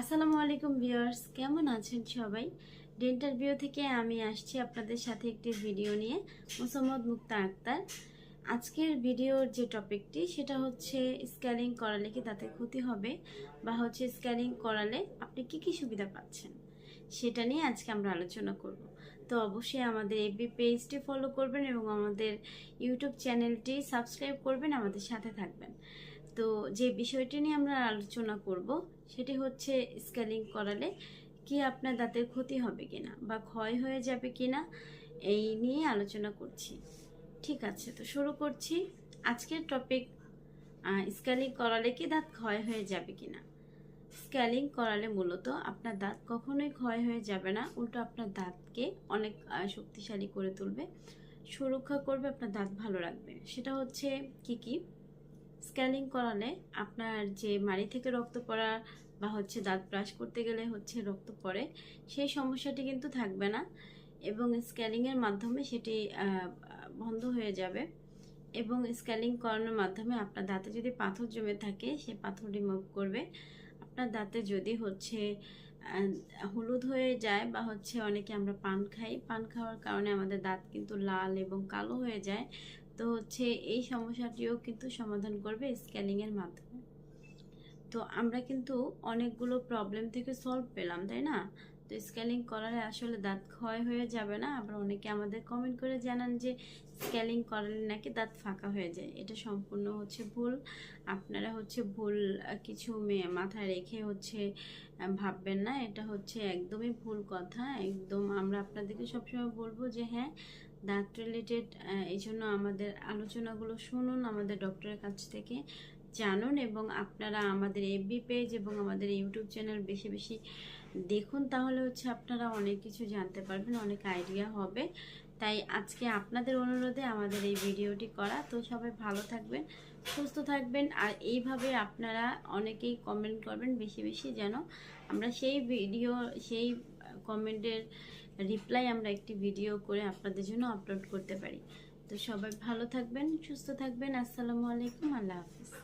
আসসালামু আলাইকুম ভিউয়ার্স, কেমন আছেন সবাই? ডেন্টাল ভিউ থেকে আমি আসছি আপনাদের সাথে একটি ভিডিও নিয়ে, মোসাম্মদ মুক্তা আক্তার। আজকের ভিডিওর যে টপিকটি, সেটা হচ্ছে স্ক্যানিং করালে কি তাতে ক্ষতি হবে বা হচ্ছে স্ক্যানিং করালে আপনি কি কি সুবিধা পাচ্ছেন, সেটা নিয়ে আজকে আমরা আলোচনা করব। তো অবশ্যই আমাদের এফবি পেজটি ফলো করবেন এবং আমাদের ইউটিউব চ্যানেলটি সাবস্ক্রাইব করবেন, আমাদের সাথে থাকবেন। তো যে বিষয়টি নিয়ে আমরা আলোচনা করব, সেটি হচ্ছে স্কেলিং করালে কি আপনার দাঁতের ক্ষতি হবে কিনা বা ক্ষয় হয়ে যাবে কিনা, এই নিয়ে আলোচনা করছি। ঠিক আছে, তো শুরু করছি। আজকের টপিক স্ক্যালিং করালে কি দাঁত ক্ষয় হয়ে যাবে কিনা? স্ক্যালিং করালে মূলত আপনার দাঁত কখনোই ক্ষয় হয়ে যাবে না, উল্টো আপনার দাঁতকে অনেক শক্তিশালী করে তুলবে, সুরক্ষা করবে, আপনার দাঁত ভালো রাখবে। সেটা হচ্ছে কি কি? স্ক্যানিং করালে আপনার যে মাড়ি থেকে রক্ত পড়া বা হচ্ছে দাঁত ব্রাশ করতে গেলে হচ্ছে রক্ত পড়ে, সেই সমস্যাটি কিন্তু থাকবে না এবং স্ক্যানিংয়ের মাধ্যমে সেটি বন্ধ হয়ে যাবে এবং স্ক্যানিং করানোর মাধ্যমে আপনার দাঁতে যদি পাথর জমে থাকে, সে পাথর রিমুভ করবে। আপনার দাঁতে যদি হচ্ছে হলুদ হয়ে যায় বা হচ্ছে অনেকে আমরা পান খাই, পান খাওয়ার কারণে আমাদের দাঁত কিন্তু লাল এবং কালো হয়ে যায় তো হচ্ছে এই সমস্যাটিও কিন্তু সমাধান করবে স্ক্যানিংয়ের মাধ্যমে। তো আমরা কিন্তু অনেকগুলো প্রবলেম থেকে সলভ পেলাম, তাই না? তো স্ক্যানিং করালে আসলে দাঁত ক্ষয় হয়ে যাবে না। আবার অনেকে আমাদের কমেন্ট করে জানান যে স্ক্যানিং করালে নাকি দাঁত ফাঁকা হয়ে যায়? এটা সম্পূর্ণ হচ্ছে ভুল। আপনারা হচ্ছে ভুল কিছু মাথায় রেখে হচ্ছে ভাববেন না। এটা হচ্ছে একদমই ভুল কথা। একদম আমরা আপনাদেরকে সবসময় বলব যে হ্যাঁ দাঁত রিলেটেড এই জন্য আমাদের আলোচনাগুলো শুনুন আমাদের ডক্টরের কাছ থেকে। জানুন এবং আপনারা আমাদের এফবি পেজ এবং আমাদের ইউটিউব চ্যানেল বেশি বেশি দেখুন, তাহলে হচ্ছে আপনারা অনেক কিছু জানতে পারবেন, অনেক আইডিয়া হবে। তাই আজকে আপনাদের অনুরোধে আমাদের এই ভিডিওটি করা। তো সবাই ভালো থাকবেন, সুস্থ থাকবেন, আর এইভাবে আপনারা অনেকেই কমেন্ট করবেন বেশি বেশি যেন আমরা সেই ভিডিও সেই কমেন্টের রিপ্লাই আমরা একটি ভিডিও করে আপনাদের জন্য আপলোড করতে পারি। তো সবাই ভালো থাকবেন, সুস্থ থাকবেন। আসসালামু আলাইকুম, আল্লাহ হাফিজ।